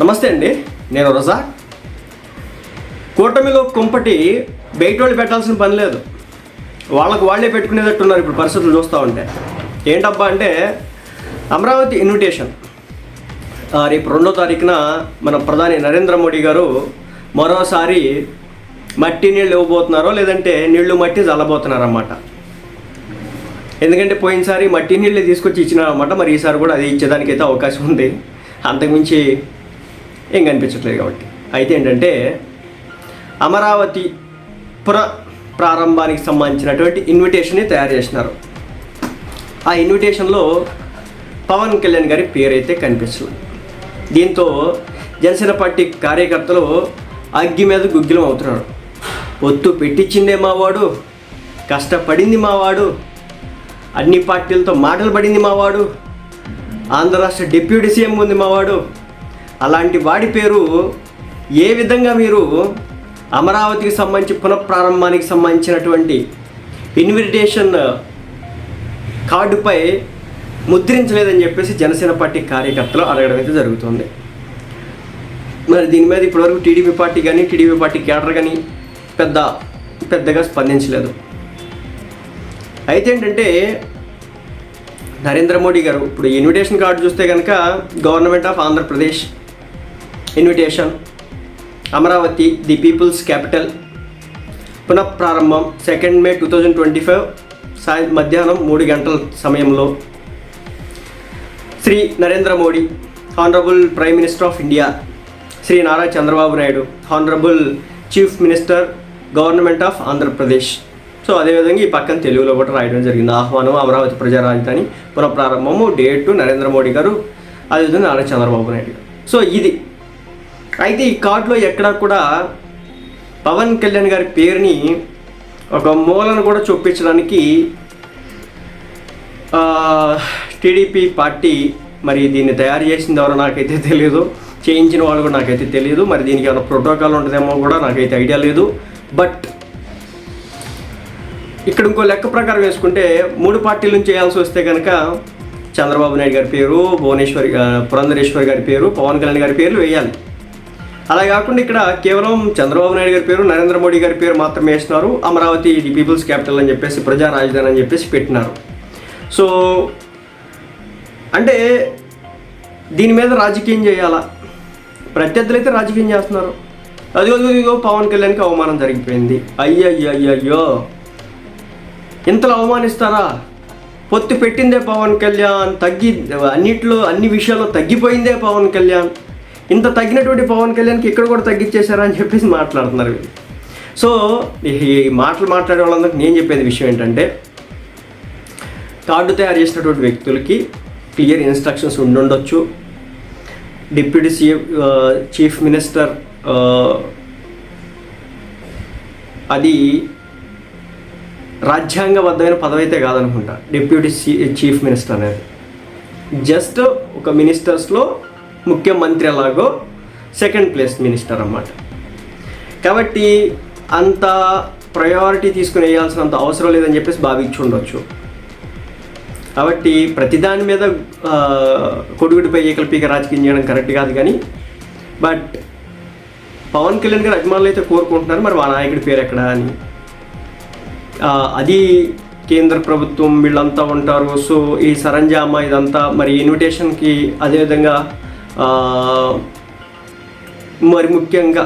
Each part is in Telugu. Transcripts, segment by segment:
నమస్తే అండి నేను రజా. కూటమిలో కుంపటి బయట వాళ్ళు పెట్టాల్సిన పని లేదు. వాళ్ళకు వాళ్ళే పెట్టుకునేటట్టున్నారు ఇప్పుడు పరిస్థితులు చూస్తూ ఉంటే. ఏంటబ్బా అంటే అమరావతి ఇన్విటేషన్ రేపు రెండో తారీఖున మన ప్రధాని నరేంద్ర మోడీ గారు మరోసారి మట్టి నీళ్ళు ఇవ్వబోతున్నారో లేదంటే నీళ్ళు మట్టి చల్లబోతున్నారన్నమాట. ఎందుకంటే పోయినసారి మట్టి నీళ్ళు తీసుకొచ్చి ఇచ్చినారన్నమాట మరి ఈసారి కూడా అది ఇచ్చేదానికైతే అవకాశం ఉంది. అంతకుమించి ఏం కనిపించట్లేదు కాబట్టి. అయితే ఏంటంటే అమరావతి పుర ప్రారంభానికి సంబంధించినటువంటి ఇన్విటేషన్ని తయారు చేసినారు. ఆ ఇన్విటేషన్లో పవన్ కళ్యాణ్ గారి పేరైతే కనిపిస్తుంది దీంతో జనసేన పార్టీ కార్యకర్తలు అగ్గి మీద గుగ్గిలం అవుతున్నారు. ఒత్తు పెట్టించిందే మావాడు కష్టపడింది మావాడు అన్ని పార్టీలతో మాటలు పడింది మావాడు ఆంధ్ర రాష్ట్ర డిప్యూటీ సీఎం ఉంది మావాడు అలాంటి వాడి పేరు ఏ విధంగా మీరు అమరావతికి సంబంధించి పునఃప్రారంభానికి సంబంధించినటువంటి ఇన్విటేషన్ కార్డుపై ముద్రించలేదని చెప్పేసి జనసేన పార్టీ కార్యకర్తలు అడగడం అయితే జరుగుతుంది. మరి దీని మీద ఇప్పటివరకు టీడీపీ పార్టీ కానీ టీడీపీ పార్టీ కేడర్ కానీ పెద్ద పెద్దగా స్పందించలేదు. అయితే ఏంటంటే నరేంద్ర మోడీ గారు ఇప్పుడు ఇన్విటేషన్ కార్డు చూస్తే కనుక government of Andhra Pradesh invitation Amaravati the people's capital పునఃప్రారంభం second May two thousand twenty five సాయం మధ్యాహ్నం మూడు గంటల సమయంలో Shri Narendra Modi honourable prime minister of India Shri Nara Chandrababu Naidu honourable chief minister government of Andhra Pradesh so అదేవిధంగా ఈ పక్కన తెలుగులో కూడా రాయడం జరిగింది. ఆహ్వానం అమరావతి ప్రజా రాజధాని పునఃప్రారంభము. డేటు నరేంద్ర మోడీ గారు అదేవిధంగా నారా చంద్రబాబు నాయుడు సో ఇది అయితే ఈ కార్డులో ఎక్కడా కూడా పవన్ కళ్యాణ్ గారి పేరుని ఒక మూలను కూడా చూపించడానికి టీడీపీ పార్టీ మరి దీన్ని తయారు చేసింది ఎవరో నాకైతే తెలియదు చేయించిన వాళ్ళు కూడా నాకైతే తెలియదు మరి దీనికి ఏమైనా ప్రోటోకాల్ ఉంటుందేమో కూడా నాకైతే ఐడియా లేదు. బట్ ఇక్కడ ఇంకో లెక్క ప్రకారం వేసుకుంటే మూడు పార్టీల నుంచి చేయాల్సి వస్తే కనుక చంద్రబాబు నాయుడు గారి పేరు భువనేశ్వరి పురంధరేశ్వర్ పురంధరేశ్వరి గారి పేరు పవన్ కళ్యాణ్ గారి పేర్లు వేయాలి. అలా కాకుండా ఇక్కడ కేవలం చంద్రబాబు నాయుడు గారి పేరు నరేంద్ర మోడీ గారి పేరు మాత్రమే వేస్తున్నారు. అమరావతి ది పీపుల్స్ క్యాపిటల్ అని చెప్పేసి ప్రజా రాజధాని అని చెప్పేసి పెట్టినారు. సో అంటే దీని మీద రాజకీయం చేయాలా? ప్రత్యర్థులు అయితే రాజకీయం చేస్తున్నారు. అదిగో ఇదిగో పవన్ కళ్యాణ్కి అవమానం జరిగిపోయింది. అయ్యయ్యయ్యో! ఇంతలో అవమానిస్తారా? పొత్తు పెట్టిందే పవన్ కళ్యాణ్ తగ్గి అన్నిట్లో అన్ని విషయాల్లో తగ్గిపోయిందే పవన్ కళ్యాణ్. ఇంత తగ్గినటువంటి పవన్ కళ్యాణ్కి ఇక్కడ కూడా తగ్గించేశారా అని చెప్పేసి మాట్లాడుతున్నారు సో ఈ మాటలు మాట్లాడే వాళ్ళందరికీ నేను చెప్పేది విషయం ఏంటంటే కార్డు తయారు చేసినటువంటి వ్యక్తులకి క్లియర్ ఇన్స్ట్రక్షన్స్ ఉండుండొచ్చు. డిప్యూటీ సీఎం చీఫ్ మినిస్టర్ అది రాజ్యాంగబద్ధమైన పదవి అయితే కాదనుకుంటా. డిప్యూటీ సీ చీఫ్ మినిస్టర్ అనేది. జస్ట్ ఒక మినిస్టర్స్లో ముఖ్యమంత్రి అలాగో సెకండ్ ప్లేస్ మినిస్టర్ అన్నమాట. కాబట్టి అంత ప్రయారిటీ తీసుకుని వేయాల్సినంత అవసరం లేదని చెప్పేసి భావించి ఉండొచ్చు. కాబట్టి ప్రతిదాని మీద కొడుగుడిపై ఏకల్పీక రాజకీయం చేయడం కరెక్ట్ కాదు కానీ బట్ పవన్ కళ్యాణ్ గారు అభిమానులు అయితే కోరుకుంటున్నారు మరి మా నాయకుడి పేరు ఎక్కడ అని. అది కేంద్ర ప్రభుత్వం వీళ్ళంతా ఉంటారు. సో ఈ సరంజామా ఇదంతా మరి ఇన్విటేషన్కి అదేవిధంగా మరి ముఖ్యంగా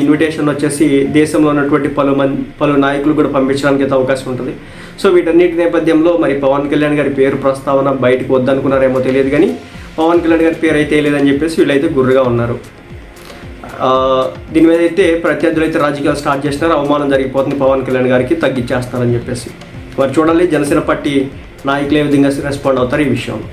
ఇన్విటేషన్ వచ్చేసి దేశంలో ఉన్నటువంటి పలు మంది పలు నాయకులు కూడా పంపించడానికి అయితే అవకాశం ఉంటుంది. సో వీటన్నిటి నేపథ్యంలో మరి పవన్ కళ్యాణ్ గారి పేరు ప్రస్తావన బయటకు వద్దనుకున్నారేమో తెలియదు కానీ పవన్ కళ్యాణ్ గారి పేరు అయితే లేదని చెప్పేసి వీళ్ళైతే గుర్రుగా ఉన్నారు. దీని మీద అయితే ప్రత్యర్థులు అయితే రాజకీయాలు స్టార్ట్ చేసినారు. అవమానం జరిగిపోతుంది. పవన్ కళ్యాణ్ గారికి తగ్గించేస్తారని చెప్పేసి. మరి చూడాలి జనసేన పార్టీ నాయకులు ఏ విధంగా రెస్పాండ్ అవుతారు ఈ విషయంలో.